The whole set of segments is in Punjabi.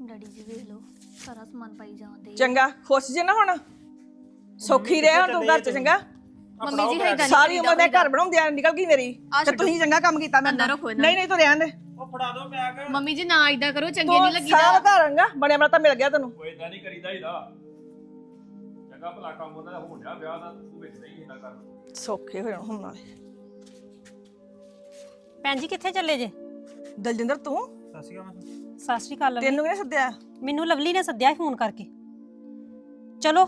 ਡੈਡੀ ਜੀ ਵੇਖ ਲਓ ਸਾਰਾ ਸਮਾਨ ਪਾਈ ਜਾਂਦੇ। ਚੰਗਾ ਖੁਸ਼ ਜੇ ਨਾ ਹੁਣ? ਸੌਖੀ ਰਹਿ ਹੁਣ ਤੂੰ ਘਰ ਚ ਚੰਗਾ? ਮੰਮੀ ਜੀ ਹੈ ਗੱਲ ਸਾਰੀ ਉਮਰ ਮੈਂ ਘਰ ਬਣਾਉਂਦਿਆਂ ਨਿਕਲ ਗਈ ਮੇਰੀ। ਤੇ ਤੁਸੀਂ ਚੰਗਾ ਕੰਮ ਕੀਤਾ ਮੈਂ ਅੰਦਰ ਰੱਖੋ ਇਹਨਾਂ ਨਹੀਂ ਨਹੀਂ ਤੂੰ ਰਹਿਣ ਦੇ ਉਹ ਫੜਾ ਦੋ ਬੈਗ ਮੰਮੀ ਜੀ ਨਾ ਇਦਾਂ ਕਰੋ ਚੰਗੇ ਨਹੀਂ ਲੱਗੀ ਸਾਰਾ ਘਰ ਰੰਗਾ ਬਣਿਆ ਬਣਾ ਤਾਂ ਮਿਲ ਗਿਆ ਤੈਨੂੰ। ਕੋਈ ਇਦਾਂ ਨਹੀਂ ਕਰੀਦਾ ਹੀਦਾ ਚੰਗਾ ਭਲਾ ਕੰਮ ਉਹਨਾਂ ਦਾ ਹੋਣ ਡਿਆ ਵਿਆਹ ਦਾ ਤੂੰ ਵਿੱਚ ਨਹੀਂ ਇਦਾਂ ਕਰ। ਸੌਖੇ ਹੋ ਜਾਣ ਹੁਣ ਨਾਲੇ। ਭੈਣ ਜੀ ਕਿੱਥੇ ਚੱਲੇ ਜੇ? ਦਲਜਿੰਦਰ ਤੂੰ? ਸਸੀ ਕਾ ਸਤਿ ਸ਼੍ਰੀ ਅਕਾਲ ਲਵਲੀ ਤੈਨੂੰ ਕਿਹਨੇ ਸੱਦਿਆ? ਮੈਨੂੰ ਲਵਲੀ ਨੇ ਸੱਦਿਆ ਫੋਨ ਕਰਕੇ। ਚਲੋ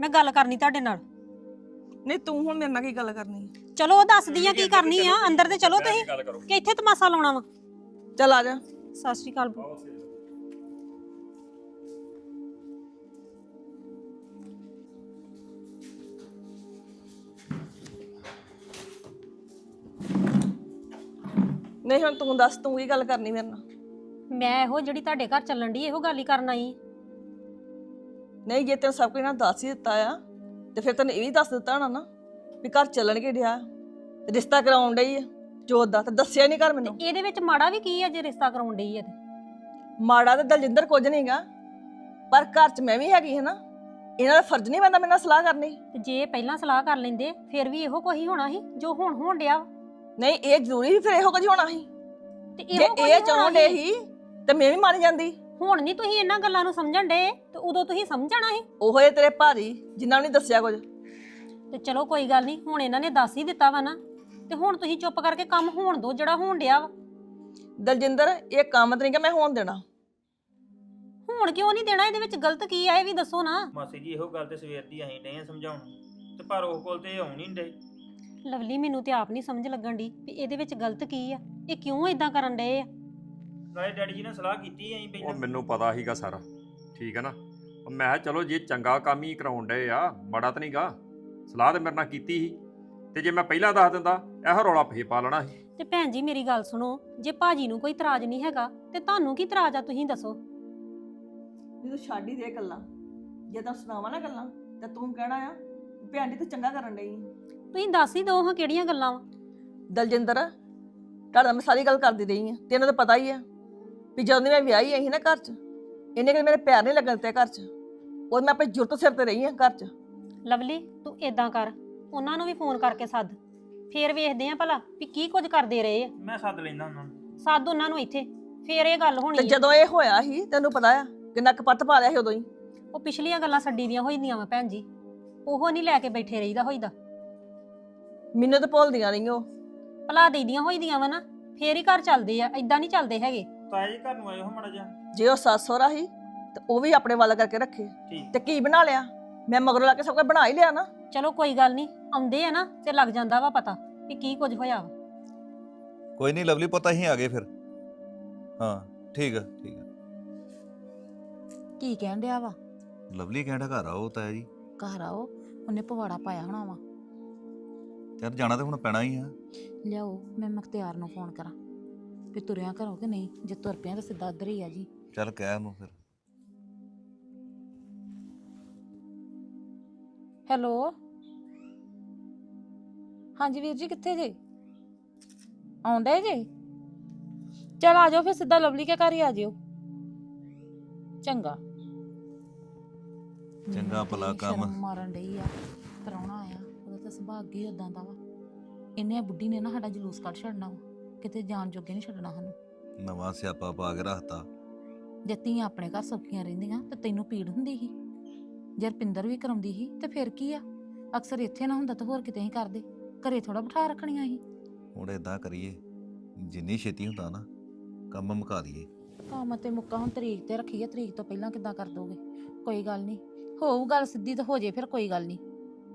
ਮੈਂ ਗੱਲ ਕਰਨੀ ਤੁਹਾਡੇ ਨਾਲ। ਨਹੀਂ ਤੂੰ ਹੁਣ ਮੇਰੇ ਨਾਲ ਕੀ ਗੱਲ ਕਰਨੀ ਹੈ? ਚਲੋ ਉਹ ਦੱਸਦੀ ਆ ਕੀ ਕਰਨੀ ਆ। ਅੰਦਰ ਤੇ ਚਲੋ ਤੁਸੀਂ ਗੱਲ ਕਰੋ? ਕਿ ਇੱਥੇ ਤਮਾਸ਼ਾ ਲਾਉਣਾ ਵਾ। ਚੱਲ ਆ ਜਾ। ਸਤਿ ਸ਼੍ਰੀ ਅਕਾਲ। ਨਹੀਂ ਹੁਣ ਤੂੰ ਦੱਸ ਤੂੰ ਕੀ ਗੱਲ ਕਰਨੀ ਮੇਰੇ ਨਾਲ? ਮੈਂ ਇਹੋ ਜਿਹੜੀ ਤੁਹਾਡੇ ਘਰ ਚੱਲਣ ਦੀ ਇਹੋ ਗੱਲ ਹੀ ਕਰਨ ਆਈ। ਨਹੀਂ ਜੇ ਤੈਨੂੰ ਸਭ ਕੁਝ ਨਾ ਦੱਸ ਹੀ ਦਿੱਤਾ ਆ ਤੇ ਫਿਰ ਤੈਨੂੰ ਇਹ ਵੀ ਦੱਸ ਦਿੱਤਾ ਹੋਣਾ ਨਾ ਵੀ ਘਰ ਚੱਲਣ ਕੇ ਡਿਆ ਰਿਸ਼ਤਾ ਕਰਾਉਣ ਡਈ ਆ ਜੋਤ ਦਾ ਤੇ ਦੱਸਿਆ ਨਹੀਂ ਘਰ ਮੈਨੂੰ। ਇਹਦੇ ਵਿੱਚ ਮਾੜਾ ਵੀ ਕੀ ਆ ਜੇ ਰਿਸ਼ਤਾ ਕਰਾਉਣ ਡਈ ਆ ਤੇ? ਮਾੜਾ ਤੇ ਦਲਜਿੰਦਰ ਕੁਝ ਨਹੀਂਗਾ ਪਰ ਘਰ 'ਚ ਮੈਂ ਵੀ ਹੈਗੀ ਹੈ ਨਾ ਇਹਨਾਂ ਦਾ ਫਰਜ਼ ਨਹੀਂ ਬੰਦਾ ਮੇਰੇ ਨਾਲ ਸਲਾਹ ਕਰਨੀ। ਤੇ ਜੇ ਪਹਿਲਾਂ ਸਲਾਹ ਕਰ ਲੈਂਦੇ ਫਿਰ ਵੀ ਇਹੋ ਹੀ ਹੋਣਾ ਸੀ ਜੋ ਹੁਣ ਹੋਣ ਡਿਆ। ਨਹੀਂ ਇਹ ਜ਼ਰੂਰੀ ਵੀ ਫਿਰ ਇਹੋ ਕੁਝ ਹੋਣਾ ਸੀ। ਤੇ ਜੇ ਇਹੋ ਕੁਝ ਇਹ ਹੋਣਾ ਚਾਹੁੰਦੇ ਸੀ। ਤੇ ਮੈਂ ਵੀ ਮੰਨ ਜਾਂਦੀ। ਹੁਣ ਨਹੀਂ ਤੁਸੀਂ ਇਹਨਾਂ ਗੱਲਾਂ ਨੂੰ ਸਮਝਣ ਡੇ ਤੇ ਉਦੋਂ ਤੁਸੀਂ ਸਮਝਣਾ ਸੀ? ਉਹੋ ਇਹ ਤੇਰੇ ਭਾਜੀ ਜਿਨ੍ਹਾਂ ਨੇ ਦੱਸਿਆ ਕੁਝ। ਤੇ ਚਲੋ ਕੋਈ ਗੱਲ ਨਹੀਂ ਹੁਣ ਇਹਨਾਂ ਨੇ ਦੱਸ ਹੀ ਦਿੱਤਾ ਵਾ ਨਾ। ਤੇ ਹੁਣ ਤੁਸੀਂ ਚੁੱਪ ਕਰਕੇ ਕੰਮ ਹੋਣ ਦਿਓ ਜਿਹੜਾ ਹੋਣ ਡਿਆ ਵਾ। ਦਲਜਿੰਦਰ ਇਹ ਕੰਮ ਤੇ ਨਹੀਂ ਕਿ ਮੈਂ ਹੋਣ ਦੇਣਾ। ਹੁਣ ਕਿਉਂ ਨਹੀਂ ਦੇਣਾ? ਇਹਦੇ ਵਿੱਚ ਗਲਤ ਕੀ ਆ ਇਹ ਵੀ ਦੱਸੋ ਨਾ। ਮਾਸੀ ਜੀ ਇਹੋ ਗੱਲ ਤੇ ਸਵੇਰ ਦੀ ਅਸੀਂ ਡੇ ਸਮਝਾਉਣ ਤੇ ਪਰ ਉਹ ਕੋਲ ਤੇ ਆਉਣ ਨਹੀਂ ਡੇ ਲਵਲੀ ਮੈਨੂੰ ਤੇ ਆਪ ਨਹੀਂ ਸਮਝ ਲੱਗਣ ਦੀ ਵੀ ਇਹਦੇ ਵਿੱਚ ਗਲਤ ਕੀ ਆ। ਇਹ ਕਿਉਂ ਇਦਾਂ ਕਰਨ ਡਏ ਆ? ਨਾਲੇ ਡੈਡੀ ਜੀ ਨੇ ਸਲਾਹ ਕੀਤੀ ਅਸੀਂ ਉਹ ਪਹਿਲਾਂ ਮੈਨੂੰ ਪਤਾ ਸੀਗਾ ਸਾਰਾ। ਠੀਕ ਹੈ ਨਾ? ਉਹ ਮੈਂ ਕਿਹਾ ਚਲੋ ਜੇ ਚੰਗਾ ਕੰਮ ਹੀ ਕਰਾਉਣ ਡਏ ਆ ਮਾੜਾ ਤਾਂ ਨਹੀਂਗਾ। ਸਲਾਹ ਤੇ ਮੇਰੇ ਨਾਲ ਕੀਤੀ ਸੀ। ਤੇ ਜੇ ਮੈਂ ਪਹਿਲਾਂ ਦੱਸ ਦਿੰਦਾ ਇਹੋ ਰੌਲਾ ਫੇ ਪਾ ਲੈਣਾ ਸੀ। ਤੇ ਭੈਣ ਜੀ ਮੇਰੀ ਗੱਲ ਸੁਣੋ ਜੇ ਭਾਜੀ ਨੂੰ ਕੋਈ ਇਤਰਾਜ਼ ਨਹੀਂ ਹੈਗਾ ਤੇ ਤੁਹਾਨੂੰ ਕੀ ਇਤਰਾਜ਼ ਆ ਤੁਸੀਂ ਦੱਸੋ? ਜੇ ਤੂੰ ਛੱਡ ਹੀ ਦੇ ਗੱਲਾਂ। ਜੇ ਤਾਂ ਸੁਣਾਵਾਂ ਨਾ ਗੱਲਾਂ ਤੇ ਤੂੰ ਕਹਿਣਾ ਆ ਵੀ ਭੈਣ ਜੀ ਤੂੰ ਚੰਗਾ ਕਰਨ ਡਈ। ਤੁਸੀਂ ਦੱਸ ਹੀ ਦਿਓ ਹਾਂ ਕਿਹੜੀਆਂ ਗੱਲਾਂ ਵਾ। ਦਲਜਿੰਦਰ ਤੁਹਾਡਾ ਮੈਂ ਸਾਰੀ ਗੱਲ ਕਰਦੀ ਰਹੀ ਆ ਤੈਨੂੰ ਤਾਂ ਪਤਾ ਹੀ ਆ। ਵੀ ਜਦੋਂ ਦੀ ਮੈਂ ਵਿਆਹੀ ਆਈ ਸੀ ਨਾ ਘਰ 'ਚ ਇਹਨੇ ਕਿ ਮੇਰੇ ਪੈਰ ਨਹੀਂ ਲੱਗਣ ਤੇ ਘਰ 'ਚ। ਉਹ ਮੈਂ ਆਪਣੇ ਜੁਰਤ ਸਿਰ ਤੇ ਰਹੀ ਆ ਘਰ 'ਚ। ਲਵਲੀ ਤੂੰ ਇਦਾਂ ਕਰ ਉਹਨਾਂ ਨੂੰ ਵੀ ਫੋਨ ਕਰਕੇ ਸੱਦ। ਫੇਰ ਵੇਖਦੇ ਆ ਭਲਾ ਵੀ ਕੀ ਕੁਝ ਕਰਦੇ ਰਹੇ ਆ। ਮੈਂ ਸੱਦ ਲੈਂਦਾ ਉਹਨਾਂ ਨੂੰ। ਸੱਦ ਉਹਨਾਂ ਨੂੰ ਇੱਥੇ ਫੇਰ ਇਹ ਗੱਲ ਤੇ ਹੋਣੀ ਆ। ਜਦੋਂ ਇਹ ਹੋਇਆ ਸੀ ਤੈਨੂੰ ਪਤਾ ਆ ਕਿੰਨਾ ਕਪੱਤ ਪਾ ਲਿਆ ਸੀ ਉਦੋਂ ਹੀ। ਉਹ ਪਿਛਲੀਆਂ ਗੱਲਾਂ ਛੱਡੀ ਦੀਆਂ ਹੋਈਆਂ ਵਾ ਭੈਣ ਜੀ। ਉਹ ਨਹੀਂ ਲੈ ਕੇ ਬੈਠੇ ਰਹੀਦਾ ਹੋਈਦਾ। ਮੈਨੂੰ ਤਾਂ ਭੁੱਲਦੀਆਂ ਨਹੀਂ ਉਹ। ਭਲਾ ਦੇਦੀਆਂ ਹੋਈਦੀਆਂ ਵਾ ਨਾ ਫੇਰ ਹੀ ਘਰ ਚੱਲਦੇ ਆ ਐਦਾਂ ਨਹੀਂ ਚੱਲਦੇ ਹੈਗੇ। ਤਾਏ ਜੀ ਘਰ ਨੂੰ ਆਇਓ ਮੜਾ ਜਾ ਜੇ ਉਹ ਸੱਸ ਸਹੁਰਾ ਸੀ ਤੇ ਉਹ ਵੀ ਆਪਣੇ ਵੱਲ ਕਰਕੇ ਰੱਖੇ। ਠੀਕ। ਤੇ ਕੀ ਬਣਾ ਲਿਆ? ਮੈਂ ਮਗਰੋਂ ਲਾ ਕੇ ਸਭ ਕੁਝ ਬਣਾ ਹੀ ਲਿਆ ਨਾ। ਚਲੋ ਕੋਈ ਗੱਲ ਨਹੀਂ ਆਉਂਦੇ ਆ ਨਾ ਤੇ ਲੱਗ ਜਾਂਦਾ ਵਾ ਪਤਾ ਵੀ ਕੀ ਕੁਝ ਹੋਇਆ ਵਾ। ਕੋਈ ਨਹੀਂ ਲਵਲੀ ਪਤਾ ਹੀ ਆ ਗਏ ਫਿਰ। ਹਾਂ ਠੀਕ ਆ ਠੀਕ ਆ। ਕੀ ਕਹਿਣ ਡਿਆ ਵਾ? ਲਵਲੀ ਕਹਿੰਦਾ ਘਰ ਆਓ ਤਾਇਆ ਜੀ। ਘਰ ਆਓ ਉਹਨੇ ਪਵਾੜਾ ਪਾਇਆ ਹੋਣਾ ਵਾ। ਯਾਰ ਜਾਣਾ ਤਾਂ ਹੁਣ ਪੈਣਾ ਹੀ ਆ। ਲਿਆਓ ਮੈਂ ਮੁਖਤਿਆਰ ਨੂੰ ਫੋਨ ਕਰਾਂ। ਵੀ ਤੁਰਿਆ ਘਰੋਂ ਕਿ ਨਹੀਂ? ਜੇ ਤੁਰ ਪਿਆ ਤਾਂ ਸਿੱਧਾ ਉੱਧਰ ਹੀ ਆ ਜੀ। ਚੱਲ ਕਹਿ ਉਹਨੂੰ ਫਿਰ। ਹੈਲੋ? ਹਾਂਜੀ ਵੀਰ ਜੀ ਕਿੱਥੇ ਜੇ? ਆਉਂਦੇ ਜੇ? ਚਲ ਆ ਜਾਓ ਫਿਰ ਸਿੱਧਾ ਲਵਲੀ ਕੇ ਘਰ ਹੀ ਆ ਜਿਓ। ਚੰਗਾ। ਚੰਗਾ ਭਲਾ ਕੰਮ। ਸ਼ਰਮ ਮਾਰਨ ਡਈ ਆ ਪਰਾਉਣਾ ਆਇਆ ਉਹਦਾ ਤਾਂ ਸੁਭਾਅ ਅੱਗੇ ਹੀ ਉਦਾਂ ਦਾ ਵਾ। ਇਹਨੇ ਬੁੱਢੀ ਨੇ ਨਾ ਸਾਡਾ ਜਲੂਸ ਕੱਢ ਛੱਡਣਾ ਵਾ। ਕਿਤੇ ਜਾਣ ਜੋਗੇ ਨਹੀਂ ਛੱਡਣਾ ਸਾਨੂੰ। ਨਵਾਂ ਸਿਆਪਾ ਪਾ ਕੇ ਰੱਖਤਾ। ਜੇ ਧੀਆਂ ਆਪਣੇ ਘਰ ਸੌਖੀਆਂ ਰਹਿੰਦੀਆਂ ਤੇ ਤੈਨੂੰ ਪੀੜ ਹੁੰਦੀ ਸੀ। ਜੇ ਰਪਿੰਦਰ ਵੀ ਕਰਾਉਂਦੀ ਸੀ ਤੇ ਫਿਰ ਕੀ ਆ? ਅਕਸਰ ਇੱਥੇ ਨਾ ਹੁੰਦਾ ਤਾਂ ਹੋਰ ਕਿਤੇ ਹੀ ਕਰਦੇ। ਘਰੇ ਥੋੜਾ ਬਿਠਾ ਰੱਖਣੀਆਂ ਸੀ। ਹੁਣ ਏਦਾਂ ਕਰੀਏ ਜਿੰਨੀ ਛੇਤੀ ਹੁੰਦਾ ਨਾ ਕੰਮ ਮੁਕਾ ਦਈਏ। ਕੰਮ ਤੇ ਮੁੱਕਾ ਹੁਣ ਤਰੀਕ ਤੇ ਰੱਖੀਏ ਤਰੀਕ ਤੋਂ ਪਹਿਲਾਂ ਕਿੱਦਾਂ ਕਰ ਦੋਗੇ? ਕੋਈ ਗੱਲ ਨਹੀਂ। ਹੋਊ ਗੱਲ ਸਿੱਧੀ ਤਾਂ ਹੋ ਜੇ ਫਿਰ ਕੋਈ ਗੱਲ ਨਹੀਂ।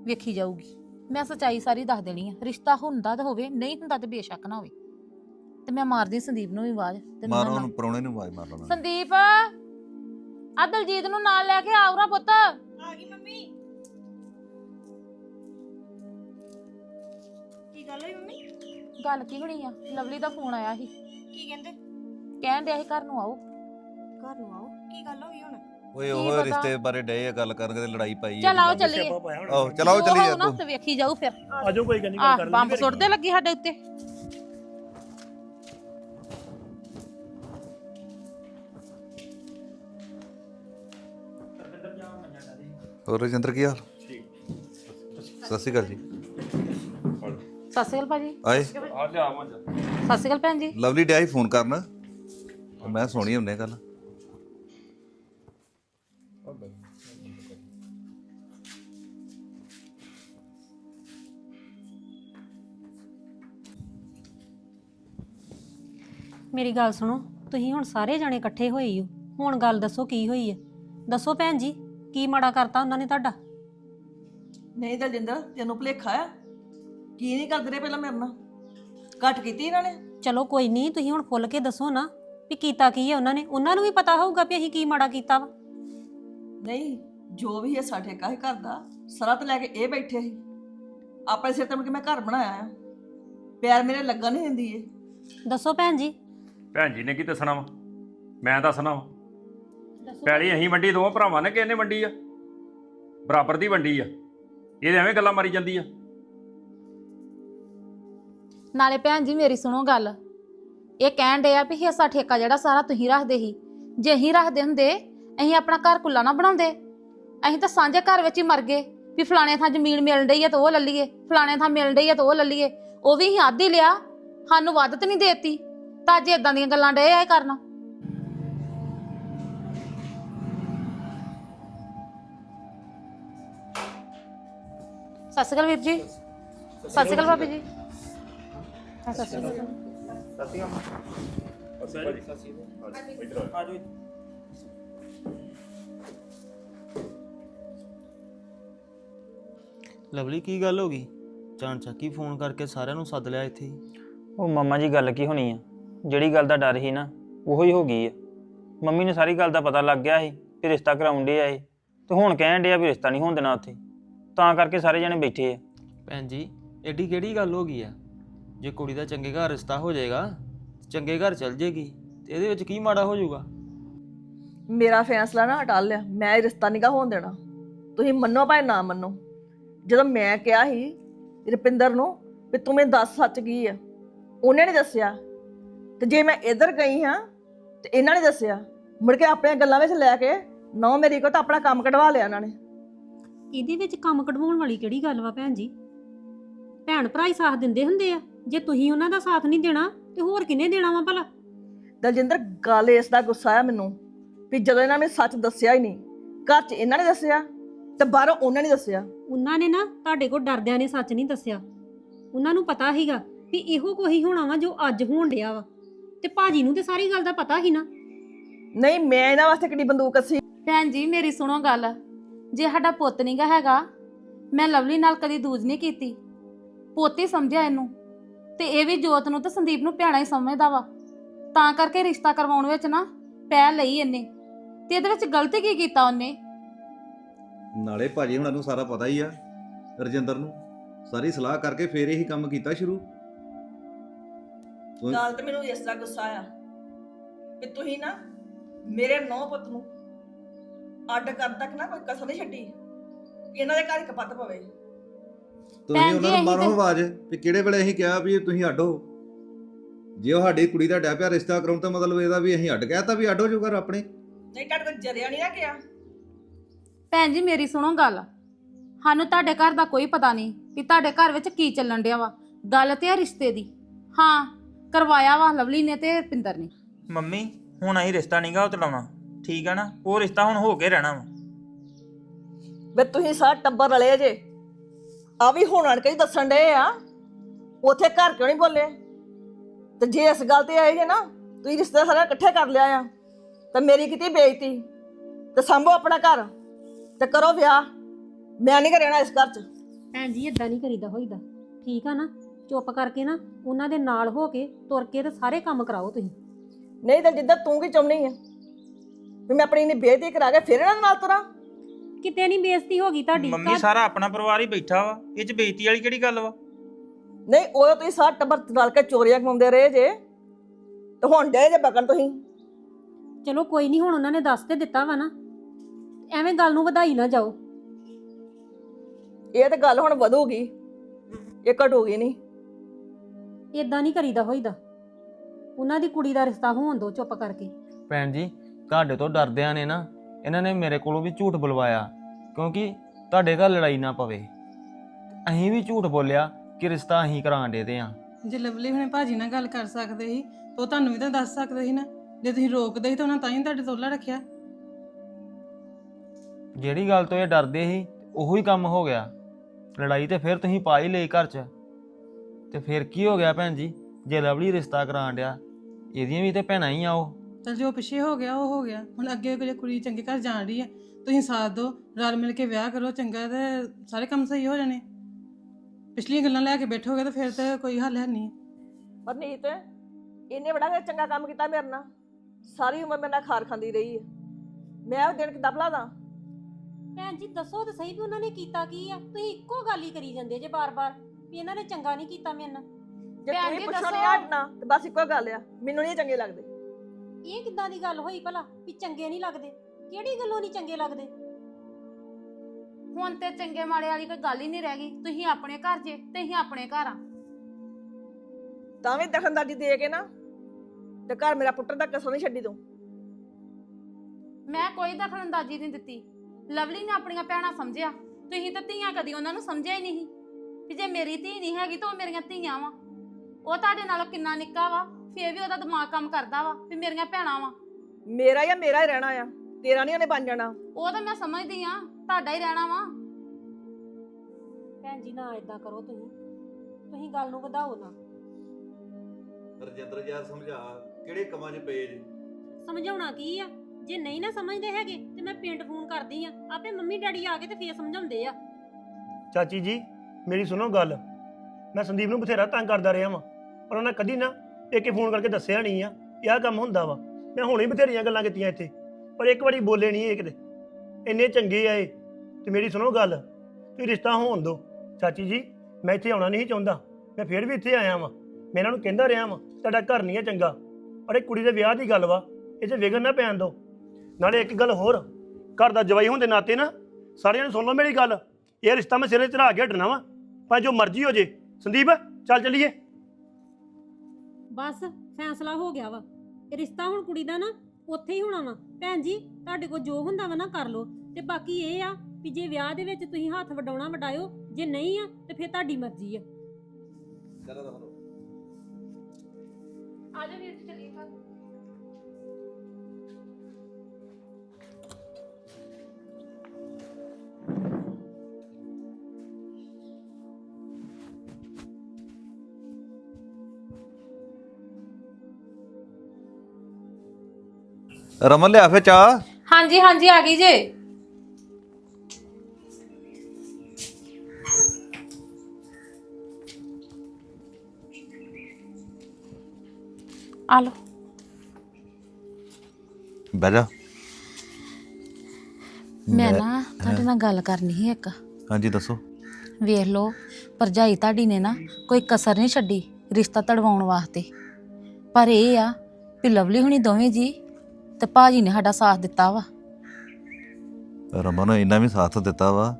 ਵੇਖੀ ਜਾਊਗੀ। ਮੈਂ ਸੱਚਾਈ ਸਾਰੀ ਦੱਸ ਦੇਣੀ ਆ ਰਿਸ਼ਤਾ ਹੁੰਦਾ ਤਾਂ ਹੋਵੇ ਨਹੀਂ ਹੁੰਦਾ ਤੇ ਬੇਸ਼ੱਕ ਨਾ ਹੋਵੇ। ਤੇ ਮੈਂ ਮਾਰਦੀ ਸੰਦੀਪ ਨੂੰ ਵੀ ਆਵਾਜ਼ ਤੇ ਮਾਰੋ ਨਾਲ- ਉਹਨੂੰ ਪਰੌਣੇ ਨੂੰ ਆਵਾਜ਼ ਮਾਰ ਲੈਣਾ। ਸੰਦੀਪ! ਆ ਦਲਜੀਤ ਨੂੰ ਨਾਲ ਲੈ ਕੇ ਆਉਰਾ ਪੁੱਤ। ਆ ਗਈ ਮੰਮੀ। ਕੀ ਗੱਲ ਹੋਈ ਮੰਮੀ? ਗੱਲ ਕੀ ਹੋਣੀ ਆ? ਲਵਲੀ ਦਾ ਫੋਨ ਆਇਆ ਸੀ। ਕੀ ਕਹਿੰਦੇ? ਕਹਿਣ ਡਿਆ ਸੀ ਘਰ ਨੂੰ ਆਓ। ਘਰ ਨੂੰ ਆਓ? ਕੀ ਗੱਲ ਹੋ ਗਈ ਹੁਣ? ਓਏ ਕੀ ਉਹ ਪਤਾ? ਰਿਸ਼ਤੇ ਬਾਰੇ ਡੇ ਗੱਲ ਕਰਨ ਤੇ ਲੜਾਈ ਪਾਈ ਚੱਲ ਆਓ ਚੱਲੀਏ। ਆਹੋ ਚਲਾਓ ਜੋ ਚੱਲੀਏ ਨਾ। ਤੇ ਵੇਖੀ ਜਾਊ ਫਿਰ। ਆਜੋ ਕੋਈ ਗੱਲ ਨਹੀਂ ਆ ਬੰਬ ਸੁੱਟਦੇ ਲੱਗੀ ਸਾਡੇ ਉੱਤੇ। ਹੋਰ ਰਜਿੰਦਰ ਕੀ ਹਾਲ? ਸਤਿ ਸ਼੍ਰੀ ਅਕਾਲ ਜੀ। ਸਤਿ ਸ਼੍ਰੀ ਅਕਾਲ ਭਾਜੀ। ਆਏ। ਆ ਲਿਆ ਮੰਜ ਸਤਿ ਸ਼੍ਰੀ ਅਕਾਲ ਭੈਣ ਜੀ। ਲਵਲੀ ਡਿਆ ਹੀ ਫੋਨ ਕਰਨ? ਤੇ ਮੈਂ ਸੁਣੀ ਹੁੰਨੇ ਗੱਲ। ਮੇਰੀ ਗੱਲ ਸੁਣੋ ਤੁਸੀਂ ਹੁਣ ਸਾਰੇ ਜਾਣੇ ਇਕੱਠੇ ਹੋਏ ਹੋ। ਹੁਣ ਗੱਲ ਦੱਸੋ ਕੀ ਹੋਈ ਹੈ? ਦੱਸੋ ਭੈਣ ਜੀ। ਕੀ ਮਾੜਾ ਕਰਤਾ ਉਹਨਾਂ ਨੇ ਤੁਹਾਡਾ? ਨਹੀਂ ਦਲਜਿੰਦਰ ਤੈਨੂੰ ਭੁਲੇਖਾ ਆ। ਕੀ ਨਹੀਂ ਕਰਦੇ ਰਹੇ ਪਹਿਲਾਂ ਮੇਰੇ ਨਾਲ? ਘੱਟ ਕੀਤੀ ਇਹਨਾਂ ਨੇ? ਚਲੋ ਕੋਈ ਨਹੀਂ ਤੁਸੀਂ ਹੁਣ ਖੁੱਲ ਕੇ ਦੱਸੋ ਨਾ ਵੀ ਕੀਤਾ ਕੀ ਹੈ ਉਹਨਾਂ ਨੇ। ਉਹਨਾਂ ਨੂੰ ਵੀ ਪਤਾ ਹੋਊਗਾ ਵੀ ਅਸੀਂ ਕੀ ਮਾੜਾ ਕੀਤਾ ਵਾ। ਨਹੀਂ ਜੋ ਵੀ ਇਹ ਸਾਡੇ ਕਾਹੇ ਘਰ ਦਾ ਸਾਰਾ ਤੇ ਲੈ ਕੇ ਇਹ ਬੈਠੇ ਸੀ। ਆਪਣੇ ਸਿਰ ਤੇ ਮੁੜ ਕੇ ਮੈਂ ਘਰ ਬਣਾਇਆ ਆ। ਪੈਰ ਮੇਰੇ ਲੱਗਣ ਨਹੀਂ ਦਿੰਦੀ ਇਹ। ਦੱਸੋ ਭੈਣ ਜੀ। ਭੈਣ ਜੀ ਨੇ ਕੀ ਦੱਸਣਾ ਵਾ? ਮੈਂ ਦੱਸਣਾ ਵਾ? ਪੈਲੀ ਅਸੀਂ ਵੰਡੀ ਦੋਵਾਂ ਭਰਾਵਾਂ ਨੇ ਕਿਹਨੇ ਵੰਡੀ ਆ। ਬਰਾਬਰ ਦੀ ਵੰਡੀ ਆ। ਇਹ ਐਵੇਂ ਗੱਲਾਂ ਮਾਰੀ ਜਾਂਦੀ ਆ। ਨਾਲੇ ਭੈਣ ਜੀ ਮੇਰੀ ਸੁਣੋ ਗੱਲ। ਇਹ ਕਹਿਣ ਡਿਆ ਵੀ ਹਿੱਸਾ ਠੇਕਾ ਜਿਹੜਾ ਸਾਰਾ ਤੁਸੀਂ ਰੱਖਦੇ ਸੀ। ਜੇ ਅਸੀਂ ਰੱਖਦੇ ਹੁੰਦੇ ਅਸੀਂ ਆਪਣਾ ਘਰ ਕੁੱਲਾ ਨਾ ਬਣਾਉਂਦੇ। ਅਸੀਂ ਤਾਂ ਸਾਂਝੇ ਘਰ ਵਿੱਚ ਹੀ ਮਰ ਗਏ। ਵੀ ਫਲਾਣੇ ਥਾਂ ਜ਼ਮੀਨ ਮਿਲਣ ਡਈ ਆ ਤਾਂ ਉਹ ਲੈ ਲਈਏ। ਫਲਾਣੇ ਥਾਂ ਮਿਲਣ ਡਈ ਆ ਤਾਂ ਉਹ ਲੈ ਲਈਏ। ਉਹ ਵੀ ਅਸੀਂ ਆਧੀ ਲਿਆ। ਸਾਨੂੰ ਵੱਧ ਤੇ ਨਹੀਂ ਦੇਤੀ। ਤਾਂ ਅੱਜ ਇਦਾਂ ਦੀਆਂ ਗੱਲਾਂ ਡਏ ਆ ਇਹ ਕਰਨਾ। ਸਤਿ ਸ਼੍ਰੀ ਅਕਾਲ ਵੀਰ ਜੀ। ਸਤਿ ਸ਼੍ਰੀ ਅਕਾਲ ਭਾਬੀ ਜੀ। ਸਤਿ ਸ਼੍ਰੀ ਅਕਾਲ ਲਵਲੀ ਕੀ ਗੱਲ ਹੋ ਗਈ? ਚਾਣ ਚੱਕੀ ਫੋਨ ਕਰਕੇ ਸਾਰਿਆਂ ਨੂੰ ਸੱਦ ਲਿਆ ਇੱਥੇ ਹੀ। ਉਹ ਮੰਮਾ ਜੀ ਗੱਲ ਕੀ ਹੋਣੀ ਆ? ਜਿਹੜੀ ਗੱਲ ਦਾ ਡਰ ਸੀ ਨਾ ਉਹੋ ਹੀ ਹੋ ਗਈ ਆ। ਮੰਮੀ ਨੂੰ ਸਾਰੀ ਗੱਲ ਦਾ ਪਤਾ ਲੱਗ ਗਿਆ ਸੀ ਕਿ ਰਿਸ਼ਤਾ ਕਰਾਉਣ ਦੇ ਆ ਇਹ। ਤੇ ਹੁਣ ਕਹਿਣ ਡਿਆ ਵੀ ਰਿਸ਼ਤਾ ਨਹੀਂ ਹੋਣ ਦੇਣਾ ਉੱਥੇ। ਤਾਂ ਕਰਕੇ ਸਾਰੇ ਜਣੇ ਬੈਠੇ ਆ। ਭੈਣ ਜੀ ਐਡੀ ਕਿਹੜੀ ਗੱਲ ਹੋ ਗਈ ਆ? ਜੇ ਕੁੜੀ ਦਾ ਚੰਗੇ ਘਰ ਰਿਸ਼ਤਾ ਹੋ ਜਾਏਗਾ ਚੰਗੇ ਘਰ ਚਲ ਜੇਗੀ ਤੇ ਇਹਦੇ ਵਿੱਚ ਕੀ ਮਾੜਾ ਹੋ ਜਾਊਗਾ? ਮੇਰਾ ਫੈਸਲਾ ਨਾ ਹਟਾ ਲਿਆ ਮੈਂ ਇਹ ਰਿਸ਼ਤਾ ਨਿਕਾ ਹੋਣ ਦੇਣਾ। ਤੁਸੀਂ ਮੰਨੋ ਭਾਵੇਂ ਨਾ ਮੰਨੋ। ਜਦੋਂ ਮੈਂ ਕਿਹਾ ਸੀ ਰੁਪਿੰਦਰ ਨੂੰ ਵੀ ਤੂੰ ਮੈਨੂੰ ਦੱਸ ਸੱਚ ਕੀ ਆ ਉਹਨੇ ਨਹੀਂ ਦੱਸਿਆ। ਤੇ ਜੇ ਮੈਂ ਇੱਧਰ ਗਈ ਹਾਂ ਤੇ ਇਹਨਾਂ ਨੇ ਦੱਸਿਆ। ਮੁੜ ਕੇ ਆਪਣੀਆਂ ਗੱਲਾਂ ਵਿੱਚ ਲੈ ਕੇ ਨੌ ਮੇਰੀ ਕੋ ਤਾਂ ਆਪਣਾ ਕੰਮ ਕਢਵਾ ਲਿਆ ਇਹਨਾਂ ਨੇ। ਇਹਦੇ ਵਿੱਚ ਕੰਮ ਕਢਵਾਉਣ ਵਾਲੀ ਕਿਹੜੀ ਗੱਲ ਵਾ ਭੈਣ ਜੀ? ਭੈਣ ਭਰਾ ਹੀ ਸਾਥ ਦਿੰਦੇ ਹੁੰਦੇ ਆ। ਜੇ ਤੁਸੀਂ ਉਹਨਾਂ ਦਾ ਸਾਥ ਨਹੀਂ ਦੇਣਾ ਤੇ ਹੋਰ ਕਿਹਨੇ ਦੇਣਾ ਵਾ ਭਲਾ? ਦਲਜਿੰਦਰ ਗੱਲ ਇਸ ਦਾ ਗੁੱਸਾ ਆ ਮੈਨੂੰ ਵੀ ਜਦੋਂ ਇਹਨਾਂ ਨੇ ਸੱਚ ਦੱਸਿਆ ਹੀ ਨਹੀਂ ਘਰ 'ਚ ਇਹਨਾਂ ਨੇ ਦੱਸਿਆ ਤੇ ਬਾਹਰੋਂ ਉਹਨਾਂ ਨੇ ਦੱਸਿਆ। ਉਹਨਾਂ ਨੇ ਨਾ ਤੁਹਾਡੇ ਕੋਲ ਡਰਦਿਆਂ ਨੇ ਸੱਚ ਨਹੀਂ ਦੱਸਿਆ। ਉਹਨਾਂ ਨੂੰ ਪਤਾ ਸੀਗਾ ਵੀ ਇਹੋ ਕੋਈ ਹੋਣਾ ਵਾ ਜੋ ਅੱਜ ਹੋਣ ਡਿਆ ਵਾ। ਤੇ ਭਾਜੀ ਨੂੰ ਤੇ ਸਾਰੀ ਗੱਲ ਦਾ ਪਤਾ ਸੀ ਨਾ? ਨਹੀਂ ਮੈਂ ਇਹਨਾਂ ਵਾਸਤੇ ਕਿਹੜੀ ਬੰਦੂਕ ਸੀ। ਭੈਣ ਜੀ ਮੇਰੀ ਸੁਣੋ ਗੱਲ। ਜੇ ਸਾਡਾ ਪੁੱਤ ਨਹੀਂਗਾ ਹੈਗਾ ਮੈਂ ਲਵਲੀ ਨਾਲ ਕਦੀ ਦੂਜ ਨਹੀਂ ਕੀਤੀ। ਪੋਤੀ ਸਮਝਿਆ ਇਹਨੂੰ ਤੇ ਇਹ ਵੀ ਜੋਤ ਨੂੰ ਤੇ ਸੰਦੀਪ ਨੂੰ ਭੈਣਾ ਹੀ ਸਮਝਦਾ ਵਾ। ਤਾਂ ਕਰਕੇ ਰਿਸ਼ਤਾ ਕਰਵਾਉਣ ਵਿੱਚ ਨਾ ਪੈ ਲਈ ਇਹਨੇ। ਤੇ ਇਹਦੇ ਵਿੱਚ ਗਲਤੀ ਕੀ ਕੀਤਾ ਉਹਨੇ? ਨਾਲੇ ਭਾਜੀ ਹੁਣਾਂ ਨੂੰ ਸਾਰਾ ਪਤਾ ਹੀ ਆ ਰਜਿੰਦਰ ਨੂੰ। ਸਾਰੀ ਸਲਾਹ ਕਰਕੇ ਫੇਰ ਇਹੀ ਕੰਮ ਕੀਤਾ ਸ਼ੁਰੂ। ਤੂੰ- ਗੱਲ ਤੇ ਮੈਨੂੰ ਇਸ ਦਾ ਗੁੱਸਾ ਆ ਕਿ ਤੁਸੀਂ ਨਾ ਮੇਰੇ ਨੌ ਪੁੱਤ ਨੂੰ ਅੱਡ ਕਰ ਤੱਕ ਨਾ ਕੋਈ ਕਸਰ ਨਹੀਂ ਛੱਡੀ। ਇਹਨਾਂ ਦੇ ਘਰ ਇੱਕ ਪੱਤ ਪਵੇ। ਤੁਸੀਂ ਭੈਣ ਜੀ, ਉਹਨਾਂ ਨੂੰ ਅਸੀਂ ਮਾਰੋ ਤੇ- ਆਵਾਜ਼ ਵੀ ਕਿਹੜੇ ਵੇਲੇ ਅਸੀਂ ਕਿਹਾ ਵੀ ਤੁਸੀਂ ਅੱਡ ਜੇ ਉਹ ਸਾਡੀ ਕੁੜੀ ਦਾ ਡੈ ਪਿਆ ਰਿਸ਼ਤਾ ਕਰਾਉਣ ਤਾਂ ਮਤਲਬ ਇਹਦਾ ਵੀ ਅਸੀਂ ਅੱਡ ਕਹਿਤਾ ਵੀ ਅੱਡ ਹੋ ਜਾਊਗਾ ਆਪਣੇ ਨਹੀਂ ਤੁਹਾਡੇ ਕੋਲ ਜਰਿਆ ਨਹੀਂ ਨਾ ਗਿਆ ਭੈਣ ਜੀ ਮੇਰੀ ਸੁਣੋ ਗੱਲ। ਸਾਨੂੰ ਤੁਹਾਡੇ ਘਰ ਦਾ ਕੋਈ ਪਤਾ ਨਹੀਂ ਕਿ ਤੁਹਾਡੇ ਘਰ ਵਿੱਚ ਕੀ ਚੱਲਣ ਡਿਆ ਵਾ। ਗੱਲ ਤੇ ਆ ਰਿਸ਼ਤੇ ਦੀ। ਹਾਂ ਕਰਵਾਇਆ ਵਾ ਲਵਲੀ ਨੇ ਤੇ ਪਿੰਦਰ ਨੇ। ਮੰਮੀ ਹੁਣ ਅਸੀਂ ਰਿਸ਼ਤਾ ਨਹੀਂਗਾ ਉਤਲਾਉਣਾ। ਠੀਕ ਆ ਨਾ? ਉਹ ਰਿਸ਼ਤਾ ਹੁਣ ਹੋ ਕੇ ਰਹਿਣਾ ਵਾ। ਵੇ ਤੁਸੀਂ ਸਾਰਾ ਟੱਬਰ ਰਲੇ ਜੇ। ਆ ਵੀ ਹੁਣ ਆਣ ਕੇ ਹੀ ਦੱਸਣ ਡਏ ਆ। ਉਥੇ ਘਰ ਕਿਉਂ ਨਹੀਂ ਬੋਲੇ? ਤੇ ਜੇ ਇਸ ਗੱਲ ਤੇ ਆਏ ਜੇ ਨਾ ਤੁਸੀਂ ਰਿਸ਼ਤੇ ਸਾਰੇ ਇਕੱਠੇ ਕਰ ਲਿਆ ਆ। ਤਾਂ ਮੇਰੀ ਕਿਤੇ ਬੇਇੱਜ਼ਤੀ? ਤੇ ਸੰਭੋ ਆਪਣਾ ਘਰ। ਤੇ ਕਰੋ ਵਿਆਹ। ਮੈਂ ਨਹੀਂ ਰਹਿਣਾ ਇਸ ਘਰ 'ਚ। ਭੈਣ ਜੀ ਇਦਾਂ ਨਹੀਂ ਕਰੀਦਾ ਹੋਈਦਾ। ਠੀਕ ਆ ਨਾ? ਚੁੱਪ ਕਰਕੇ ਨਾ ਉਹਨਾਂ ਦੇ ਨਾਲ ਹੋ ਕੇ ਤੁਰ ਕੇ ਤੇ ਸਾਰੇ ਕੰਮ ਕਰਾਓ ਤੁਸੀਂ। ਨਹੀਂ ਤਾਂ ਜਿੱਦਾਂ ਤੂੰ ਕੀ ਚਾਹੁੰਦੀ ਆ। ਵੀ ਮੈਂ ਆਪਣੀ ਇੰਨੀ ਬੇਇੱਜ਼ਤੀ ਕਰਾ ਕੇ ਫਿਰ ਇਹਨਾਂ ਦੇ ਨਾਲ ਤੁਰਾਂ? ਕਿਤੇ ਨਹੀਂ ਬੇਇੱਜ਼ਤੀ ਹੋ ਗਈ ਤੁਹਾਡੀ। ਮੰਮੀ ਘਰ- ਸਾਰਾ ਆਪਣਾ ਪਰਿਵਾਰ ਹੀ ਬੈਠਾ ਵਾ। ਇਹ ਚ ਬੇਇੱਜ਼ਤੀ ਵਾਲੀ ਕਿਹੜੀ ਗੱਲ ਵਾ? ਨਹੀਂ ਉਹ ਤੁਸੀਂ ਸਾਰਾ ਟੱਬਰ ਰਲ ਕੇ ਚੋਰੀਆਂ ਕਮਾਉਂਦੇ ਰਹੇ ਜੇ। ਤੇ ਹੁਣ ਡੇ ਜੇ ਬਕਣ ਤੁਸੀਂ? ਚਲੋ ਕੋਈ ਨਹੀਂ ਹੁਣ ਉਹਨਾਂ ਨੇ ਦੱਸ ਤੇ ਦਿੱਤਾ ਵਾ ਨਾ। ਐਵੇਂ ਗੱਲ ਨੂੰ ਵਧਾਈ ਨਾ ਜਾਓ। ਇਹ ਤੇ ਗੱਲ ਹੁਣ ਵਧੂਗੀ। ਇਹ ਘਟੂਗੀ ਨਹੀਂ। ਇਦਾਂ ਨਹੀਂ ਕਰੀਦਾ ਹੋਈਦਾ। ਉਹਨਾਂ ਦੀ ਕੁੜੀ ਦਾ ਰਿਸ਼ਤਾ ਹੋਣ ਦੋ ਚੁੱਪ ਕਰਕੇ। ਭੈਣ ਜੀ ਤੁਹਾਡੇ ਤੋਂ ਡਰਦਿਆਂ ਨੇ ਨਾ ਇਹਨਾਂ ਨੇ ਮੇਰੇ ਕੋਲੋਂ ਵੀ ਝੂਠ ਬੁਲਵਾਇਆ ਕਿਉਂਕਿ ਤੁਹਾਡੇ ਘਰ ਲੜਾਈ ਨਾ ਪਵੇ। ਅਸੀਂ ਵੀ ਝੂਠ ਬੋਲਿਆ ਕਿ ਰਿਸ਼ਤਾ ਅਸੀਂ ਕਰਾਉਣ ਦੇ ਤੇ ਆ। ਜੇ ਲਵਲੀ ਹੁਣੇ ਭਾਜੀ ਨਾਲ ਗੱਲ ਕਰ ਸਕਦੇ ਸੀ ਤਾਂ ਉਹ ਤੁਹਾਨੂੰ ਵੀ ਤਾਂ ਦੱਸ ਸਕਦੇ ਸੀ ਨਾ। ਜੇ ਤੁਸੀਂ ਰੋਕਦੇ ਸੀ ਤਾਂ ਉਹਨਾਂ ਤਾਂ ਹੀ ਤੁਹਾਡੇ ਤੋਲਾ ਰੱਖਿਆ। ਜਿਹੜੀ ਗੱਲ ਤੋਂ ਇਹ ਡਰਦੇ ਸੀ ਉਹੋ ਹੀ ਕੰਮ ਹੋ ਗਿਆ। ਲੜਾਈ ਤੇ ਫਿਰ ਤੁਸੀਂ ਪਾ ਹੀ ਲਈ ਘਰ 'ਚ। ਤੇ ਫਿਰ ਕੀ ਹੋ ਗਿਆ ਭੈਣ ਜੀ? ਜੇ ਲਵਲੀ ਰਿਸ਼ਤਾ ਕਰਾਉਣ ਡਿਆ ਇਹਦੀਆਂ ਵੀ ਤੇ ਭੈਣਾਂ ਹੀ ਆ ਉਹ। ਚਲ ਜੋ ਪਿੱਛੇ ਹੋ ਗਿਆ ਉਹ ਹੋ ਗਿਆ। ਹੁਣ ਅੱਗੇ ਕੋਈ ਕੁੜੀ ਚੰਗੇ ਘਰ ਜਾਣ ਰਹੀ ਹੈ ਤੁਸੀਂ ਸਾਥ ਦਿਓ ਰਲ ਮਿਲ ਕੇ ਵਿਆਹ ਕਰੋ ਚੰਗਾ ਤੇ ਸਾਰੇ ਕੰਮ ਸਹੀ ਹੋ ਜਾਣੇ। ਪਿਛਲੀਆਂ ਗੱਲਾਂ ਲੈ ਕੇ ਬੈਠੋਗੇ ਤਾਂ ਫਿਰ ਤਾਂ ਕੋਈ ਹੱਲ ਹੈ ਨਹੀਂ। ਪਰ ਨੀਤ ਇਹਨੇ ਬੜਾ ਚੰਗਾ ਕੰਮ ਕੀਤਾ ਮੇਰੇ ਨਾਲ। ਸਾਰੀ ਉਮਰ ਮੇਰੇ ਨਾਲ ਖਾਰ ਖਾਂਦੀ ਰਹੀ ਹੈ ਮੈਂ ਉਹ ਦਿਨ ਕਿੱਦਾਂ ਭੁਲਾਦਾ ਭੈਣ ਜੀ ਦੱਸੋ ਤੇ ਸਹੀ ਵੀ ਉਹਨਾਂ ਨੇ ਕੀਤਾ ਕੀ ਆ। ਤੁਸੀਂ ਇੱਕੋ ਗੱਲ ਹੀ ਕਰੀ ਜਾਂਦੇ ਜੇ ਬਾਰ-ਬਾਰ ਵੀ ਇਹਨਾਂ ਨੇ ਚੰਗਾ ਨਹੀਂ ਕੀਤਾ ਮੇਰੇ ਨਾਲ। ਜੇ ਭੈਣ ਤੁਸੀਂ ਜੀ ਪੁੱਛੋ ਦੱਸੋ। ਨਹੀਂ ਹਟਣਾ ਤੇ ਬਸ ਇੱਕੋ ਗੱਲ ਆ ਮੈਨੂੰ ਨਹੀਂ ਚੰਗੇ ਲੱਗਦੇ। ਇਹ ਕਿੱਦਾਂ ਦੀ ਗੱਲ ਹੋਈ ਭਲਾ? ਵੀ ਚੰਗੇ ਨਹੀਂ ਲੱਗਦੇ? ਕਿਹੜੀ ਗੱਲੋਂ ਨਹੀਂ ਚੰਗੇ ਲੱਗਦੇ? ਹੁਣ ਤੇ ਚੰਗੇ ਮਾੜੇ ਵਾਲੀ ਕੋਈ ਗੱਲ ਹੀ ਨਹੀਂ ਰਹਿ ਗਈ। ਤੁਸੀਂ ਆਪਣੇ ਘਰ ਜੇ ਤੇ ਅਸੀਂ ਆਪਣੇ ਘਰ ਆ। ਤਾਂ ਵੀ ਦਖਲਅੰਦਾਜ਼ੀ ਦੇ ਕੇ ਨਾ ਤੇ ਘਰ ਮੇਰਾ ਪੁੱਟਰ ਦਾ ਕਸਰ ਨਹੀਂ ਛੱਡੀ ਤੂੰ। ਮੈਂ ਕੋਈ ਦਖਲਅੰਦਾਜ਼ੀ ਨਹੀਂ ਦਿੱਤੀ। ਲਵਲੀ ਨੇ ਆਪਣੀਆਂ ਭੈਣਾਂ ਸਮਝਿਆ। ਤੁਸੀਂ ਤਾਂ ਧੀਆਂ ਕਦੀ ਉਹਨਾਂ ਨੂੰ ਸਮਝਿਆ ਹੀ ਨਹੀਂ ਕਿ ਜੇ ਮੇਰੀ ਧੀ ਨਹੀਂ ਹੈਗੀ ਤਾਂ ਉਹ ਮੇਰੀਆਂ ਧੀਆਂ ਵਾ। ਉਹ ਤੁਹਾਡੇ ਨਾਲੋਂ ਕਿੰਨਾ ਨਿੱਕਾ ਵਾ? ਫੇਰ ਵੀ ਉਹਦਾ ਦਿਮਾਗ ਕੰਮ ਕਰਦਾ ਵਾ ਵੀ ਮੇਰੀਆਂ ਭੈਣਾਂ ਵਾ। ਮੇਰਾ ਜਾਂ ਮੇਰਾ ਹੀ ਰਹਿਣਾ ਆ? ਤੇਰਾ ਨਹੀਂ ਉਹਨੇ ਬਣ ਜਾਣਾ। ਉਹ ਤਾਂ ਮੈਂ ਸਮਝਦੀ ਆ ਤੁਹਾਡਾ ਹੀ ਰਹਿਣਾ ਵਾ। ਭੈਣ ਜੀ ਨਾ ਇਦਾਂ ਕਰੋ ਤੁਸੀਂ। ਤੁਸੀਂ ਗੱਲ ਨੂੰ ਵਧਾਓ ਨਾ। ਰਜਿੰਦਰ ਯਾਰ ਸਮਝਾ ਕਿਹੜੇ ਕੰਮਾਂ 'ਚ ਪਏ ਜੇ? ਸਮਝਾਉਣਾ ਕੀ ਆ? ਜੇ ਨਹੀਂ ਨਾ ਸਮਝਦੇ ਹੈਗੇ ਤੇ ਮੈਂ ਪਿੰਡ ਫੋਨ ਕਰਦੀ ਆ। ਆਪੇ ਮੰਮੀ ਡੈਡੀ ਆ ਕੇ ਤੇ ਫੇਰ ਸਮਝਾਉਂਦੇ ਆ। ਚਾਚੀ ਜੀ ਮੇਰੀ ਸੁਣੋ ਗੱਲ। ਮੈਂ ਸੰਦੀਪ ਨੂੰ ਬਥੇਰਾ ਤੰਗ ਕਰਦਾ ਰਿਹਾ ਵਾਂ ਪਰ ਉਹਨਾਂ ਕਦੀ ਨਾ ਇੱਕ ਫੋਨ ਕਰਕੇ ਦੱਸਿਆ ਨਹੀਂ ਆ ਕਿ ਆਹ ਕੰਮ ਹੁੰਦਾ ਵਾ। ਮੈਂ ਹੁਣੇ ਬਥੇਰੀਆਂ ਗੱਲਾਂ ਕੀਤੀਆਂ ਇੱਥੇ, ਪਰ ਇੱਕ ਵਾਰੀ ਬੋਲੇ ਨਹੀਂ ਇਹ ਕਿਤੇ। ਇੰਨੇ ਚੰਗੇ ਆ ਇਹ, ਤੇ ਮੇਰੀ ਸੁਣੋ ਗੱਲ, ਤੁਸੀਂ ਰਿਸ਼ਤਾ ਹੋਣ ਦਿਓ ਚਾਚੀ ਜੀ, ਮੈਂ ਇੱਥੇ ਆਉਣਾ ਨਹੀਂ ਚਾਹੁੰਦਾ, ਮੈਂ ਫੇਰ ਵੀ ਇੱਥੇ ਆਇਆ ਵਾਂ। ਮੈਂ ਇਹਨਾਂ ਨੂੰ ਕਹਿੰਦਾ ਰਿਹਾ ਵਾਂ, ਤੁਹਾਡਾ ਘਰ ਨਹੀਂ ਹੈ ਚੰਗਾ, ਪਰ ਇਹ ਕੁੜੀ ਦੇ ਵਿਆਹ ਦੀ ਗੱਲ ਵਾ, ਇਹ 'ਚ ਵਿਗਨ ਨਾ ਪੈਣ ਦਿਓ ਨਾਲੇ ਇੱਕ ਗੱਲ ਹੋਰ, ਘਰ ਦਾ ਜਵਾਈ ਹੋਣ ਦੇ ਨਾਤੇ ਨਾ, ਸਾਰਿਆਂ ਨੂੰ ਸੁਣ ਲਓ ਮੇਰੀ ਗੱਲ, ਇਹ ਰਿਸ਼ਤਾ ਮੈਂ ਸਿਰੇ ਚੜਾ ਕੇ ਹਟਣਾ ਵਾ, ਭਾਵੇਂ ਜੋ ਮਰਜ਼ੀ ਹੋ ਜੇ। ਸੰਦੀਪ, ਚੱਲ ਚੱਲੀਏ। ਬਸ ਫੈਸਲਾ ਹੋ ਗਿਆ ਵਾ। ਇਹ ਰਿਸ਼ਤਾ ਹੁਣ ਕੁੜੀ ਦਾ ਨਾ ਉੱਥੇ ਹੀ ਹੋਣਾ ਵਾ। ਭੈਣ ਜੀ ਤੁਹਾਡੇ ਕੋਲ ਜੋ ਹੁੰਦਾ ਵਾ ਨਾ ਕਰ ਲਓ। ਤੇ ਬਾਕੀ ਇਹ ਆ ਵੀ ਜੇ ਵਿਆਹ ਦੇ ਵਿੱਚ ਤੁਸੀਂ ਹੱਥ ਵਡਾਉਣਾ ਵਡਾਇਓ ਜੇ ਨਹੀਂ ਆ ਤੇ ਫਿਰ ਤੁਹਾਡੀ ਮਰਜ਼ੀ ਆ। ਆਜੋ ਵੀਰ ਜੀ ਚੱਲੀਏ। ਰਮਨ ਲਿਆ ਫੇ ਚਾਹ? ਹਾਂਜੀ ਹਾਂਜੀ ਆ ਗਈ ਜੇ। ਆ ਲੋ ਬਹਿ ਜਾ। ਮੈਂ ਨਾ ਤੁਹਾਡੇ ਨਾਲ ਗੱਲ ਕਰਨੀ ਸੀ ਇੱਕ। ਹਾਂਜੀ ਦੱਸੋ। ਵੇਖ ਲਓ ਭਰਜਾਈ ਤੁਹਾਡੀ ਨੇ ਨਾ ਕੋਈ ਕਸਰ ਨਹੀਂ ਛੱਡੀ ਰਿਸ਼ਤਾ ਤੜਵਾਉਣ ਵਾਸਤੇ। ਪਰ ਇਹ ਆ ਵੀ ਲਵਲੀ ਹੁਣੀ ਦੋਵੇਂ ਜੀ ਤੇ ਭਾਜੀ ਨੇ ਸਾਡਾ ਸਾਥ ਦਿੱਤਾ ਵਾ। ਰਮਨ ਇੰਨਾ ਵੀ ਸਾਥ ਦਿੱਤਾ ਵਾ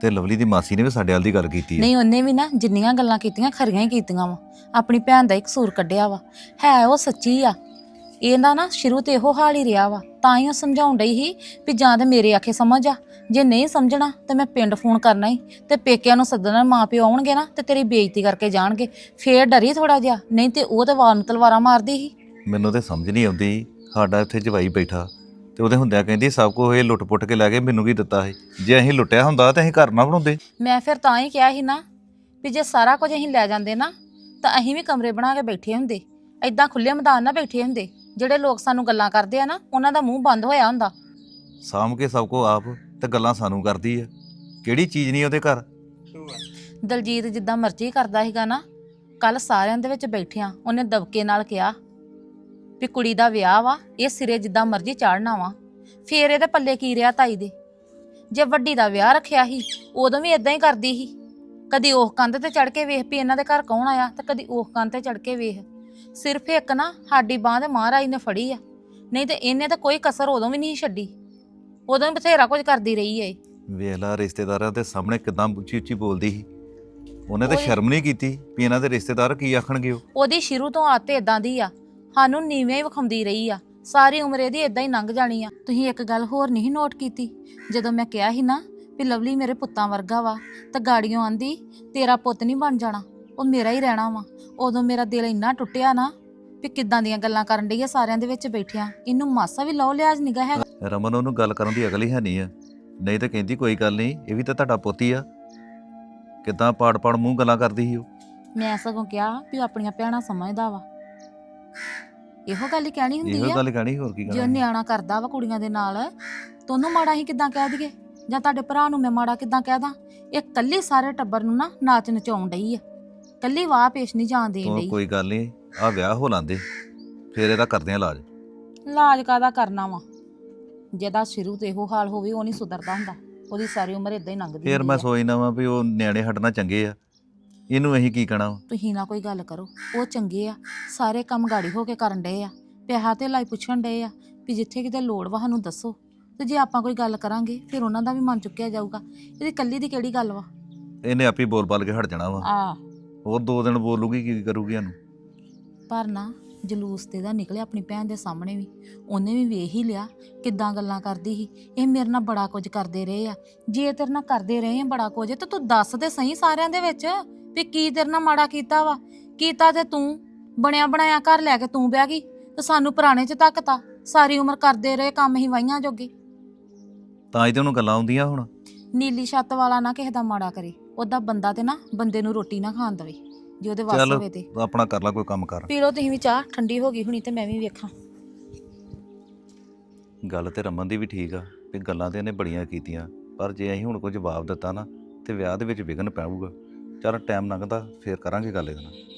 ਤੇ ਲਵਲੀ ਦੀ ਮਾਸੀ ਨੇ ਵੀ ਸਾਡੇ ਵਾਲ ਦੀ ਗੱਲ ਕੀਤੀ ਹੈ ਨਹੀਂ ਉਹਨੇ ਵੀ ਨਾ ਜਿੰਨੀਆਂ ਗੱਲਾਂ ਕੀਤੀਆਂ ਖਰੀਆਂ ਹੀ ਕੀਤੀਆਂ ਵਾ। ਆਪਣੀ ਭੈਣ ਦਾ ਇੱਕ ਕਸੂਰ ਕੱਢਿਆ ਵਾ। ਹੈ ਉਹ ਸੱਚੀ ਆ। ਇਹਦਾ ਨਾ ਸ਼ੁਰੂ ਤੇ ਇਹੋ ਹਾਲ ਹੀ ਰਿਹਾ ਵਾ। ਤਾਂ ਹੀ ਉਹ ਸਮਝਾਉਣ ਡਈ ਸੀ ਵੀ ਜਾਂ ਤੇ ਮੇਰੇ ਆਖੇ ਸਮਝ ਆ। ਜੇ ਨਹੀਂ ਸਮਝਣਾ ਤੇ ਮੈਂ ਪਿੰਡ ਫੋਨ ਕਰਨਾ ਹੀ ਤੇ ਪੇਕਿਆਂ ਨੂੰ ਸੱਦਣਾ ਮਾਂ ਪਿਓ ਆਉਣਗੇ ਨਾ ਤੇ ਤੇਰੀ ਬੇਇੱਜ਼ਤੀ ਕਰਕੇ ਜਾਣਗੇ। ਫੇਰ ਡਰੀ ਥੋੜਾ ਜਿਹਾ। ਨਹੀਂ ਤੇ ਉਹ ਤੇ ਵਾਰ ਨੂੰ ਤਲਵਾਰਾਂ ਮਾਰਦੀ ਸੀ। ਮੈਨੂੰ ਤੇ ਸਮਝ ਨਹੀਂ ਆਉਂਦੀ। ਸਾਡਾ ਇੱਥੇ ਜਵਾਈ ਬੈਠਾ। ਤੇ ਉਹਦੇ ਹੁੰਦਿਆਂ ਕਹਿੰਦੀ ਸਭ ਕੁਝ ਇਹ ਲੁੱਟ-ਪੁੱਟ ਕੇ ਲੈ ਕੇ ਮੈਨੂੰ ਕੀ ਦਿੱਤਾ ਸੀ ਜੇ ਅਸੀਂ ਲੁੱਟਿਆ ਹੁੰਦਾ ਤਾਂ ਅਸੀਂ ਘਰ ਨਾ ਬਣਾਉਂਦੇ। ਮੈਂ ਫਿਰ ਤਾਂ ਹੀ ਕਿਹਾ ਸੀ ਨਾ ਵੀ ਜੇ ਸਾਰਾ ਕੁਝ ਅਸੀਂ ਲੈ ਜਾਂਦੇ ਨਾ ਤਾਂ ਅਸੀਂ ਵੀ ਕਮਰੇ ਬਣਾ ਕੇ ਬੈਠੇ ਹੁੰਦੇ। ਐਦਾਂ ਖੁੱਲੇ ਮੈਦਾਨ ਨਾ ਬੈਠੇ ਹੁੰਦੇ। ਜਿਹੜੇ ਲੋਕ ਸਾਨੂੰ ਗੱਲਾਂ ਕਰਦੇ ਆ ਨਾ ਉਹਨਾਂ ਦਾ ਮੂੰਹ ਬੰਦ ਹੋਇਆ ਹੁੰਦਾ। ਸਾਂਭ ਕੇ ਸਭ ਕੁਝ ਆਪ ਤੇ ਗੱਲਾਂ ਸਾਨੂੰ ਕਰਦੀ ਆ। ਕਿਹੜੀ ਚੀਜ਼ ਨਹੀਂ ਉਹਦੇ ਘਰ? ਦਲਜੀਤ ਜਿੱਦਾਂ ਮਰਜ਼ੀ ਕਰਦਾ ਸੀਗਾ ਨਾ ਕੱਲ ਸਾਰਿਆਂ ਦੇ ਵਿੱਚ ਬੈਠਿਆਂ ਉਹਨੇ ਦਬਕੇ ਨਾਲ ਕਿਹਾ ਵੀ ਕੁੜੀ ਦਾ ਵਿਆਹ ਵਾ ਇਹ ਸਿਰੇ ਜਿੱਦਾਂ ਮਰਜ਼ੀ ਚਾੜਨਾ ਵਾ। ਫੇਰ ਇਹਦੇ ਪੱਲੇ ਕੀ ਰਿਹਾ ਤਾਈ ਦੇ? ਜੇ ਵੱਡੀ ਦਾ ਵਿਆਹ ਰੱਖਿਆ ਸੀ ਉਦੋਂ ਵੀ ਇਦਾਂ ਹੀ ਕਰਦੀ ਸੀ। ਕਦੀ ਉਹ ਕੰਧ ਤੇ ਚੜ ਕੇ ਵੇਖ ਵੀ ਇਹਨਾਂ ਦੇ ਘਰ ਕੌਣ ਆਇਆ ਤੇ ਕਦੀ ਉਹ ਕੰਧ ਤੇ ਚੜ ਕੇ ਵੇਖ। ਸਿਰਫ ਇੱਕ ਨਾ ਸਾਡੀ ਬਾਹ ਦੇ ਮਹਾਰਾਜ ਨੇ ਫੜੀ ਆ। ਨਹੀਂ ਤੇ ਇਹਨੇ ਤਾਂ ਕੋਈ ਕਸਰ ਉਦੋਂ ਵੀ ਨਹੀਂ ਛੱਡੀ। ਉਦੋਂ ਵੀ ਬਥੇਰਾ ਕੁਝ ਕਰਦੀ ਰਹੀ ਏ। ਵੇਖ ਲਾ ਰਿਸ਼ਤੇਦਾਰਾਂ ਦੇ ਸਾਹਮਣੇ ਕਿਦਾਂ ਉੱਚੀ ਉੱਚੀ ਬੋਲਦੀ ਸੀ। ਉਹਨੇ ਤਾਂ। ਸ਼ਰਮ ਨਹੀਂ ਕੀਤੀ ਵੀ ਇਹਨਾਂ ਦੇ ਰਿਸ਼ਤੇਦਾਰ ਕੀ ਆਖਣਗੇ ਉਹ। ਉਹਦੀ ਸ਼ੁਰੂ ਤੋਂ ਆਦਤ ਇਦਾਂ ਦੀ ਆ। ਸਾਨੂੰ ਨੀਵੇਂ ਹੀ ਵਿਖਾਉਂਦੀ ਰਹੀ ਆ। ਸਾਰੀ ਉਮਰ ਇਹਦੀ ਇਦਾਂ ਹੀ ਲੰਘ ਜਾਣੀ ਆ। ਤੁਸੀਂ ਇੱਕ ਗੱਲ ਹੋਰ ਨਹੀਂ ਨੋਟ ਕੀਤੀ? ਜਦੋਂ ਮੈਂ ਕਿਹਾ ਸੀ ਨਾ ਵੀ ਲਵਲੀ ਮੇਰੇ ਪੁੱਤਾਂ ਵਰਗਾ ਵਾ ਤਾਂ ਗਾੜੀਆਂ ਆਂਦੀ ਤੇਰਾ ਪੁੱਤ ਨਹੀਂ ਬਣ ਜਾਣਾ। ਉਹ ਮੇਰਾ ਹੀ ਰਹਿਣਾ ਵਾ। ਉਦੋਂ ਮੇਰਾ ਦਿਲ ਇੰਨਾ ਟੁੱਟਿਆ ਨਾ ਵੀ ਕਿੱਦਾਂ ਦੀਆਂ ਗੱਲਾਂ ਕਰਨ ਡਈ ਆ ਸਾਰਿਆਂ ਦੇ ਵਿੱਚ ਬੈਠਿਆਂ। ਇਹਨੂੰ ਮਾਸਾ ਵੀ ਲਓ ਲਿਆਜ ਨਿਗਾ ਹੈਗਾ। ਰਮਨ ਉਹਨੂੰ ਗੱਲ ਕਰਨ ਦੀ ਅਕਲ ਹੀ ਹੈ ਨਹੀਂ ਆ। ਨਹੀਂ ਤਾਂ ਕਹਿੰਦੀ ਕੋਈ ਗੱਲ ਨਹੀਂ ਇਹ ਵੀ ਤਾਂ ਤੁਹਾਡਾ ਪੋਤੀ ਆ। ਕਿਦਾਂ ਪਾੜ ਪਾੜ ਮੂੰਹ ਗੱਲਾਂ ਕਰਦੀ ਸੀ ਉਹ? ਮੈਂ ਸਗੋਂ ਕਿਹਾ ਵੀ ਉਹ ਆਪਣੀਆਂ ਭੈਣਾਂ ਸਮਝਦਾ ਵਾ। ਇਹੋ ਗੱਲ ਹੀ ਕਹਿਣੀ ਹੁੰਦੀ ਇਹੋ ਆ ਗੱਲ ਕਹਿਣੀ ਹੋਰ ਕੀ ਜੇ ਉਹ ਕਹਿਣਾ? ਨਿਆਣਾ ਕਰਦਾ ਵਾ ਕੁੜੀਆਂ ਦੇ ਨਾਲ ਤੁਹਾਨੂੰ ਮਾੜਾ ਹੀ ਕਿਦਾਂ ਕਹਿ ਦਈਏ? ਜਾਂ ਤੁਹਾਡੇ ਭਰਾ ਨੂੰ ਮੈਂ ਮਾੜਾ ਕਿਦਾਂ ਕਹਿ ਦਾਂ? ਇਹ ਕੱਲੀ ਸਾਰੇ ਟੱਬਰ ਨੂੰ ਨਾ ਨਾਚ ਨਚਾਉਣ ਡਈ ਆ। ਕੱਲੀ ਵਾਹ ਪੇਸ਼ ਨਹੀਂ ਜਾਣ ਦੇਣ ਡਈ। ਕੋਈ ਗੱਲ ਨਹੀਂ ਆ ਵਿਆਹ ਹੋ ਲਾਂਦੇ। ਫਿਰ ਇਹਦਾ ਕਰਦੇ ਆ ਇਲਾਜ। ਲਾਜ ਕਾਦਾ ਕਰਨਾ ਵਾ? ਜਿਹਦਾ ਸ਼ੁਰੂ ਤੋਂ ਇਹੋ ਹਾਲ ਹੋਵੇ ਉਹ ਨਹੀਂ ਸੁਧਰਦਾ ਹੁੰਦਾ। ਉਹਦੀ ਸਾਰੀ ਉਮਰ ਇਦਾਂ ਹੀ ਲੰਘਦੀ ਫਿਰ ਹੁੰਦੀ ਮੈਂ ਆ। ਸੋਚਦਾ ਵਾਂ ਵੀ ਉਹ ਨਿਆਣੇ ਹਟਣਾ ਚੰਗੇ ਆ। ਇਹਨੂੰ ਅਸੀਂ ਕੀ ਕਹਿਣਾ? ਤੁਸੀਂ ਨਾ ਕੋਈ ਗੱਲ ਕਰੋ। ਉਹ ਚੰਗੇ ਆ। ਸਾਰੇ ਕੰਮ ਗਾੜੀ ਹੋ ਕੇ ਕਰਨ ਡਏ ਆ। ਪਿਆਹਾ ਤੇ ਲਾਈ ਪੁੱਛਣ ਡਏ ਆ ਵੀ ਜਿੱਥੇ ਕਿਤੇ ਲੋੜ ਵਾ ਸਾਨੂੰ ਦੱਸੋ। ਤੇ ਜੇ ਆਪਾਂ ਕੋਈ ਗੱਲ ਕਰਾਂਗੇ ਫਿਰ ਉਹਨਾਂ ਦਾ ਵੀ ਮਨ ਚੁੱਕਿਆ ਜਾਊਗਾ। ਇਹਦੀ ਕੱਲੀ ਦੀ ਕਿਹੜੀ ਗੱਲ ਵਾ? ਇਹਨੇ ਆਪੀ ਬੋਲ ਬਾਲ ਕੇ ਹਟ ਜਾਣਾ ਵਾ। ਆ। ਹੋਰ ਦੋ ਦਿਨ ਬੋਲੂਗੀ ਕੀ ਕਰੂਗੀ ਇਹਨੂੰ? ਪਰ ਨਾ ਜਲੂਸ ਤੇ ਦਾ ਨਿਕਲਿਆ ਆਪਣੀ ਭੈਣ ਦੇ ਸਾਹਮਣੇ ਵੀ। ਉਹਨੇ ਵੀ ਵੇਖ ਹੀ ਲਿਆ ਕਿੱਦਾਂ ਗੱਲਾਂ ਕਰਦੀ ਸੀ। ਇਹ ਮੇਰੇ ਨਾਲ ਬੜਾ ਕੁਝ ਕਰਦੇ ਰਹੇ ਆ। ਜੇ ਤੇਰੇ ਨਾਲ ਕਰਦੇ ਰਹੇ ਆ ਬੜਾ ਕੁਝ ਤੇ ਤੂੰ ਦੱਸ ਦੇ ਸਹੀ ਸਾਰਿਆਂ ਦੇ ਵਿੱਚ। ਵੀ ਕੀ ਤੇਰੇ ਨਾਲ ਮਾੜਾ ਕੀਤਾ ਵਾ? ਕੀਤਾ ਤੇ ਤੂੰ ਬਣਿਆ ਬਣਾਇਆ ਘਰ ਲੈ ਕੇ ਤੂੰ ਬਹਿ ਗਈ ਤੇ ਸਾਨੂੰ ਪੁਰਾਣੇ ਚ ਧੱਕਤਾ ਸਾਰੀ ਉਮਰ ਕਰਦੇ ਰਹੇ ਕੰਮ ਹੀ ਵਾਈਆਂ ਜੋਗੇ। ਤਾਂ ਹੀ ਤੇ ਉਹਨੂੰ ਗੱਲਾਂ ਆਉਂਦੀਆਂ ਹੁਣ। ਨੀਲੀ ਛੱਤ ਵਾਲਾ ਨਾ ਕਿਸੇ ਦਾ ਮਾੜਾ ਕਰੇ ਉਹਦਾ ਬੰਦਾ ਤੇ ਨਾ ਬੰਦੇ ਨੂੰ ਰੋਟੀ ਨਾ ਖਾਣ ਦੇਵੇ ਜੇ ਉਹਦੇ ਵੱਸ ਚੱਲ ਹੋਵੇ ਤੇ। ਆਪਣਾ ਕਰ ਲੈ ਕੋਈ ਕੰਮ ਕਰ। ਪੀ ਲਓ ਤੁਸੀਂ ਵੀ ਚਾਹ ਠੰਡੀ ਹੋ ਗਈ ਹੁਣੀ ਤੇ ਮੈਂ ਵੀ ਵੇਖਾਂ। ਗੱਲ ਤੇ ਰਮਨ ਦੀ ਵੀ ਠੀਕ ਆ ਵੀ ਗੱਲਾਂ ਤੇ ਇਹਨੇ ਬੜੀਆਂ ਕੀਤੀਆਂ ਪਰ ਜੇ ਅਸੀਂ ਹੁਣ ਕੋਈ ਜਵਾਬ ਦਿੱਤਾ ਨਾ ਤੇ ਵਿਆਹ ਦੇ ਵਿੱਚ ਵਿਘਨ ਪੈਊਗਾ ਚੱਲ ਟਾਈਮ ਲੰਘਦਾ ਫੇਰ ਕਰਾਂਗੇ ਗੱਲ ਇਹਦੇ ਨਾਲ।